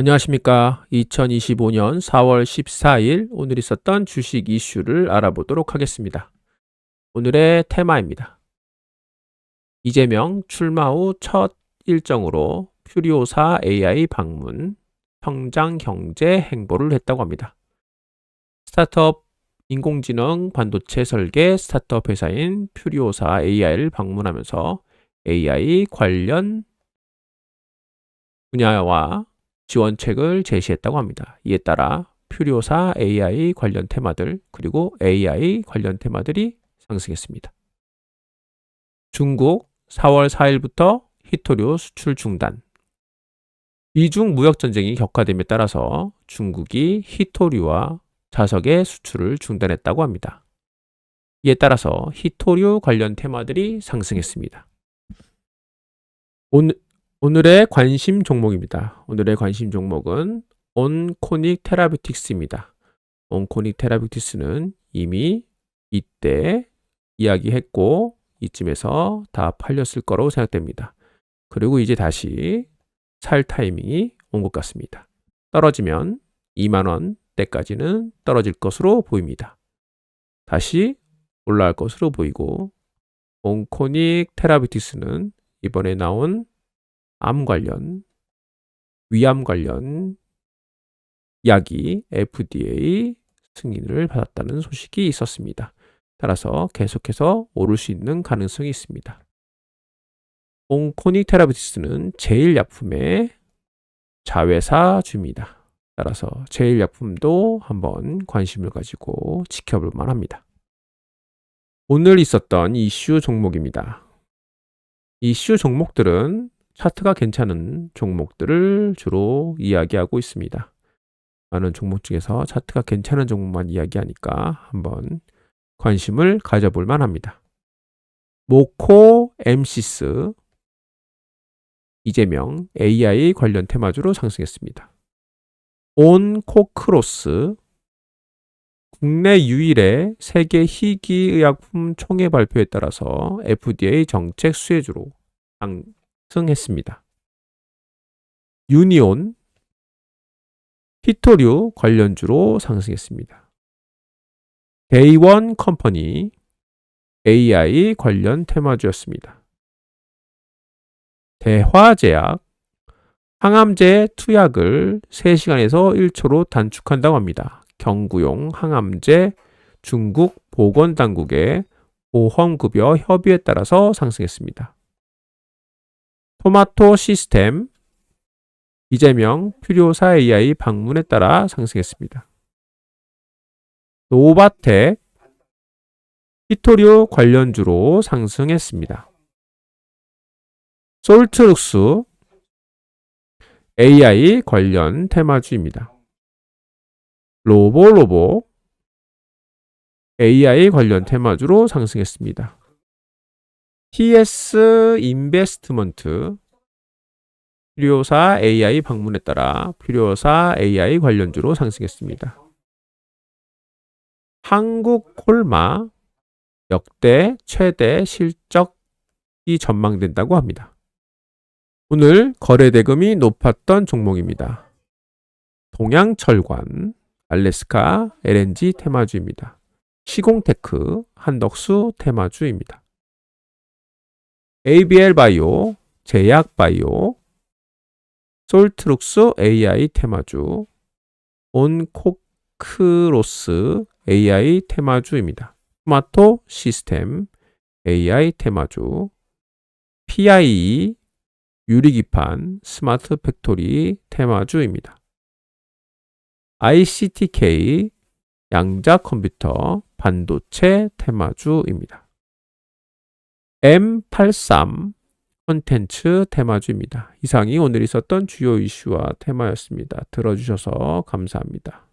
안녕하십니까. 2025년 4월 14일 오늘 있었던 주식 이슈를 알아보도록 하겠습니다. 오늘의 테마입니다. 이재명 출마 후 첫 일정으로 퓨리오사 AI 방문, 성장 경제 행보를 했다고 합니다. 스타트업 인공지능 반도체 설계 스타트업 회사인 퓨리오사 AI를 방문하면서 AI 관련 분야와 지원책을 제시했다고 합니다. 이에 따라 퓨리오사 AI 관련 테마들 그리고 AI 관련 테마들이 상승했습니다. 중국 4월 4일부터 히토류 수출 중단. 미중 무역 전쟁이 격화됨에 따라서 중국이 히토류와 자석의 수출을 중단했다고 합니다. 이에 따라서 히토류 관련 테마들이 상승했습니다. 오늘, 오늘의 관심 종목입니다. 오늘의 관심 종목은 온코닉 테라뷰틱스입니다. 온코닉 테라뷰틱스는 이미 이때 이야기했고 이쯤에서 다 팔렸을 거라고 생각됩니다. 그리고 이제 다시 살 타이밍이 온 것 같습니다. 떨어지면 2만원 때까지는 떨어질 것으로 보입니다. 다시 올라갈 것으로 보이고 온코닉 테라뷰틱스는 이번에 나온 암 관련, 위암 관련 약이 FDA 승인을 받았다는 소식이 있었습니다. 따라서 계속해서 오를 수 있는 가능성이 있습니다. 온코닉 테라비티스는 제일약품의 자회사주입니다. 따라서 제일약품도 한번 관심을 가지고 지켜볼 만합니다. 오늘 있었던 이슈 종목입니다. 이슈 종목들은 차트가 괜찮은 종목들을 주로 이야기하고 있습니다. 많은 종목 중에서 차트가 괜찮은 종목만 이야기하니까 한번 관심을 가져볼 만합니다. 모코 엠시스 이재명 AI 관련 테마주로 상승했습니다. 온 코크로스 국내 유일의 세계 희귀의약품 총회 발표에 따라서 FDA 정책 수혜주로 상 승했습니다. 유니온 히토류 관련주로 상승했습니다. 데이원 컴퍼니 AI 관련 테마주였습니다. 대화제약 항암제 투약을 3시간에서 1초로 단축한다고 합니다. 경구용 항암제 중국 보건당국의 보험급여 협의에 따라서 상승했습니다. 토마토 시스템 이재명 퓨리오사 AI 방문에 따라 상승했습니다. 노바텍 히토류 관련주로 상승했습니다. 솔트룩스 AI 관련 테마주입니다. 로보로보 AI 관련 테마주로 상승했습니다. TS 인베스트먼트 필요사 AI 방문에 따라 필요사 AI 관련주로 상승했습니다. 한국 콜마 역대 최대 실적이 전망된다고 합니다. 오늘 거래 대금이 높았던 종목입니다. 동양철관, 알래스카 LNG 테마주입니다. 시공테크, 한덕수 테마주입니다. ABL 바이오, 제약 바이오, 솔트룩스 AI 테마주, 온코크로스 AI 테마주입니다. 토마토 시스템 AI 테마주, PIE 유리기판 스마트 팩토리 테마주입니다. ICTK 양자 컴퓨터 반도체 테마주입니다. M83 콘텐츠 테마주입니다. 이상이 오늘 있었던 주요 이슈와 테마였습니다. 들어주셔서 감사합니다.